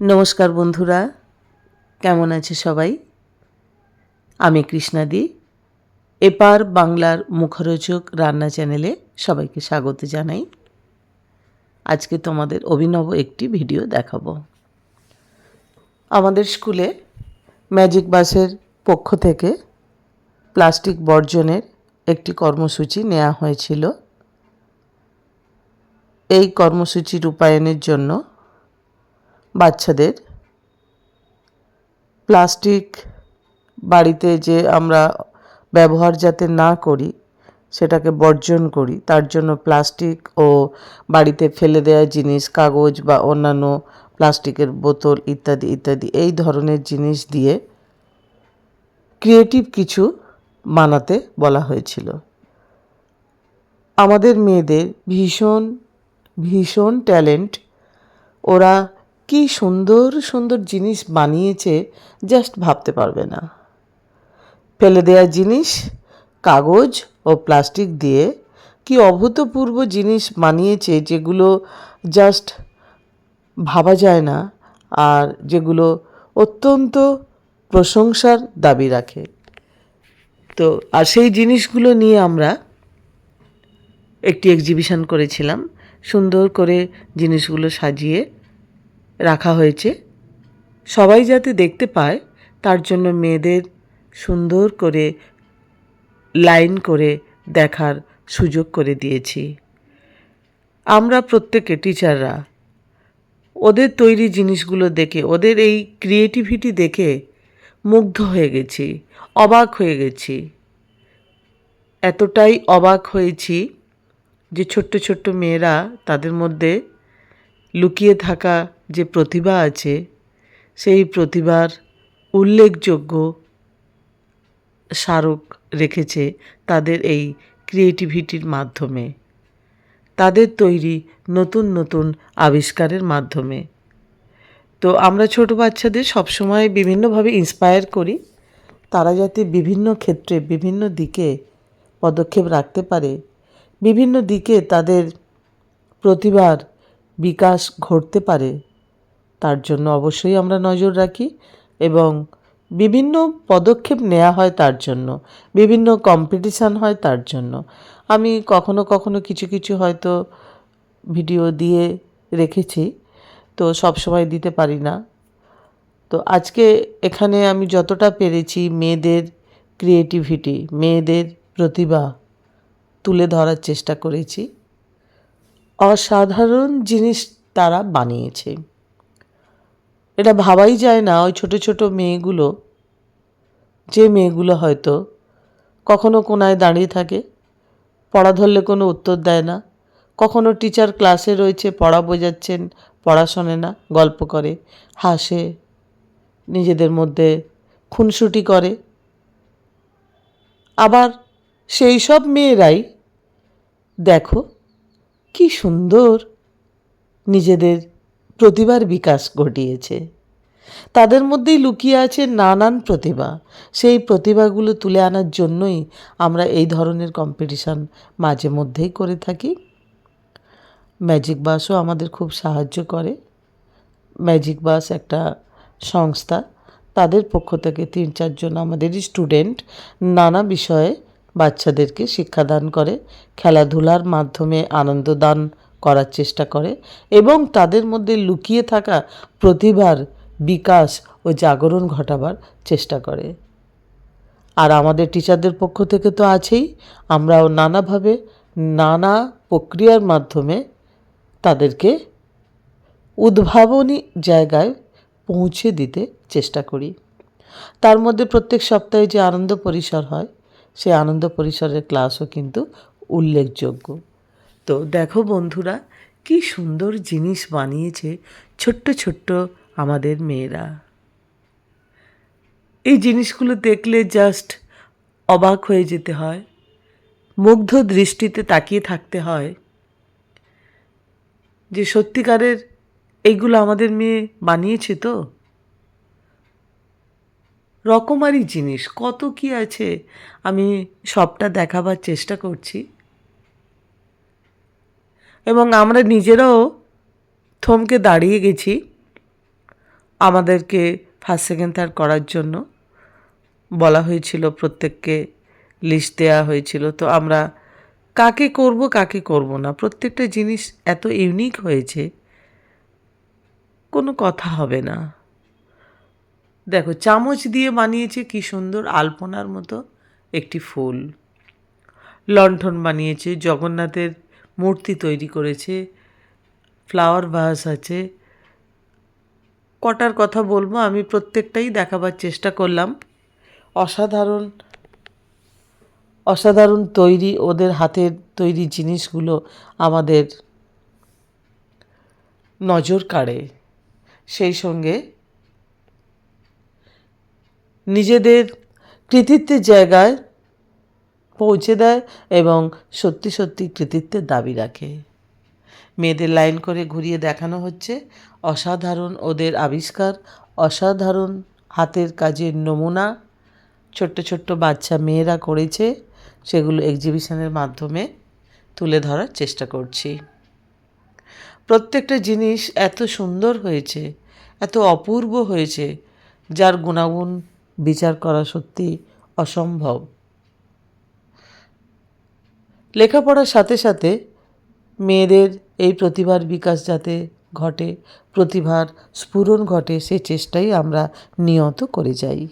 নমস্কার বন্ধুরা, কেমন আছে সবাই? আমি কৃষ্ণাদি। এপার বাংলার মুখরোচক রান্না চ্যানেলে সবাইকে স্বাগত জানাই। আজকে তোমাদের অভিনব একটি ভিডিও দেখাবো। আমাদের স্কুলে ম্যাজিক বাসের পক্ষ থেকে প্লাস্টিক বর্জনের একটি কর্মসূচি নেওয়া হয়েছিল। এই কর্মসূচি রূপায়ণের জন্য বাচ্চাদের। প্লাস্টিক বাড়িতে যে আমরা ব্যবহার যাতে না করি, সেটাকে বর্জন করি, তার জন্য প্লাস্টিক ও বাড়িতে ফেলে দেওয়া জিনিস, কাগজ বা অন্যান্য প্লাস্টিকের বোতল ইত্যাদি ইত্যাদি, এই ধরনের জিনিস দিয়ে ক্রিয়েটিভ কিছু বানাতে বলা হয়েছিল। আমাদের মেয়েদের ভীষণ ভীষণ ট্যালেন্ট। ওরা কি সুন্দর সুন্দর জিনিস বানিয়েছে জাস্ট ভাবতে পারবে না। ফেলে দেওয়া জিনিস, কাগজ ও প্লাস্টিক দিয়ে কি অভূতপূর্ব জিনিস বানিয়েছে যেগুলো জাস্ট ভাবা যায় না আর যেগুলো অত্যন্ত প্রশংসার দাবি রাখে। তো, আর সেই জিনিসগুলো নিয়ে আমরা একটি এক্সিবিশন করেছিলাম। সুন্দর করে জিনিসগুলো সাজিয়ে রাখা হয়েছে। সবাই যাতে দেখতে পায়, তার জন্য মেয়েদের সুন্দর করে লাইন করে দেখার সুযোগ করে দিয়েছি। আমরা প্রত্যেকে, টিচাররা, ওদের তৈরি জিনিসগুলো দেখে, ওদের এই ক্রিয়েটিভিটি দেখে মুগ্ধ হয়ে গেছি, অবাক হয়ে গেছি। এতটাই অবাক হয়েছি যে ছোট্ট ছোট্ট মেয়েরা তাদের মধ্যে লুকিয়ে থাকা যে প্রতিভা আছে, সেই প্রতিভার উল্লেখযোগ্য স্মারক রেখেছে তাদের এই ক্রিয়েটিভিটির মাধ্যমে। তাদের তৈরি নতুন নতুন আবিষ্কারের মাধ্যমে। তো আমরা ছোট বাচ্চাদের সবসময় বিভিন্নভাবে ইন্সপায়ার করি। তারা যাতে বিভিন্ন ক্ষেত্রে, বিভিন্ন দিকে পদক্ষেপ রাখতে পারে। বিভিন্ন দিকে তাদের প্রতিভার বিকাশ ঘটতে পারে, তার জন্য অবশ্যই আমরা নজর রাখি এবং বিভিন্ন পদক্ষেপ নেওয়া হয় তার জন্য, বিভিন্ন কম্পিটিশান হয় তার জন্য। আমি কখনো কখনো কিছু কিছু হয়তো ভিডিও দিয়ে রেখেছি, তো সব সময় দিতে পারি না। তো আজকে এখানে আমি যতটা পেরেছি মেয়েদের ক্রিয়েটিভিটি মেয়েদের প্রতিভা তুলে ধরার চেষ্টা করেছি। অসাধারণ জিনিস তারা বানিয়েছে। এটা ভাবাই যায় না ওই ছোট ছোট মেয়েগুলো। যে মেয়েগুলো হয়তো কখনো কোনায় দাঁড়িয়ে থাকে, পড়া ধরলে কোনো উত্তর দেয় না। কখনো টিচার ক্লাসে রয়েছে, পড়া বোঝাচ্ছেন, পড়া শোনে না, গল্প করে, হাসে, নিজেদের মধ্যে খুনসুটি করে। আবার সেই সব মেয়েরাই দেখো কি সুন্দর। নিজেদের প্রতিভার বিকাশ ঘটিয়েছে। তাদের মধ্যেই লুকিয়ে আছে নানান প্রতিভা। সেই প্রতিভাগুলো তুলে আনার জন্যই আমরা এই ধরনের কম্পিটিশান মাঝে মধ্যেই করে থাকি। ম্যাজিক বাসও আমাদের খুব সাহায্য করে। ম্যাজিক বাস একটা সংস্থা। তাদের পক্ষ থেকে তিন চারজন আমাদেরই স্টুডেন্ট নানা বিষয়ে বাচ্চাদেরকে শিক্ষাদান করে, খেলাধুলার মাধ্যমে আনন্দদান করার চেষ্টা করে এবং তাদের মধ্যে লুকিয়ে থাকা প্রতিভার বিকাশ ও জাগরণ ঘটাবার চেষ্টা করে। আর আমাদের টিচারদের পক্ষ থেকে তো আছেই। আমরাও নানাভাবে নানা প্রক্রিয়ার মাধ্যমে তাদেরকে উদ্ভাবনী জায়গায় পৌঁছে দিতে চেষ্টা করি। তার মধ্যে প্রত্যেক সপ্তাহে যে আনন্দ পরিসর হয় সেই আনন্দ পরিসরের ক্লাসও কিন্তু উল্লেখযোগ্য। তো দেখো বন্ধুরা, কি সুন্দর জিনিস বানিয়েছে ছোট্ট ছোট্ট আমাদের মেয়েরা। এই জিনিসগুলো দেখলে জাস্ট অবাক হয়ে যেতে হয়, মুগ্ধ দৃষ্টিতে তাকিয়ে থাকতে হয় যে সত্যিকারের এইগুলো আমাদের মেয়ে বানিয়েছে তো। রকমারি জিনিস, কত কি আছে? আমি সবটা দেখাবার চেষ্টা করছি। এবং আমরা নিজেরাও থমকে দাঁড়িয়ে গেছি আমাদেরকে ফার্স্ট সেকেন্ড থার্ড করার জন্য। বলা হয়েছিল প্রত্যেককে লিস্ট দেওয়া হয়েছিল। তো আমরা কাকে করব কাকে করব না, প্রত্যেকটা জিনিস এত ইউনিক হয়েছে, কোনো কথা হবে না। দেখো, চামচ দিয়ে বানিয়েছে কি সুন্দর আলপনার মতো একটি ফুল। লণ্ঠন বানিয়েছে, জগন্নাথের মূর্তি তৈরি করেছে, ফ্লাওয়ার ভাস আছে। কটার কথা বলব, আমি প্রত্যেকটাই দেখাবার চেষ্টা করলাম। অসাধারণ অসাধারণ তৈরি, ওদের হাতের তৈরি জিনিসগুলো আমাদের নজর কাড়ে। সেই সঙ্গে নিজেদের কৃতিত্বের জায়গায় পৌঁছে দেয় এবং সত্যি সত্যি কৃতিত্বের দাবি রাখে। মেয়েদের লাইন করে ঘুরিয়ে দেখানো হচ্ছে অসাধারণ ওদের আবিষ্কার, অসাধারণ হাতের কাজের নমুনা, ছোট্ট ছোট্ট বাচ্চা মেয়েরা করেছে, সেগুলো এক্সিবিশনের মাধ্যমে তুলে ধরার চেষ্টা করছি। প্রত্যেকটা জিনিস এত সুন্দর হয়েছে, এত অপূর্ব হয়েছে, যার গুণাগুণ বিচার করা সত্যি অসম্ভব। লেখাপড়ার সাথে সাথে মেয়েদের এই প্রতিভার বিকাশ যাতে ঘটে, প্রতিভার স্ফুরণ ঘটে, সে চেষ্টাই আমরা নিয়ত করে যাই।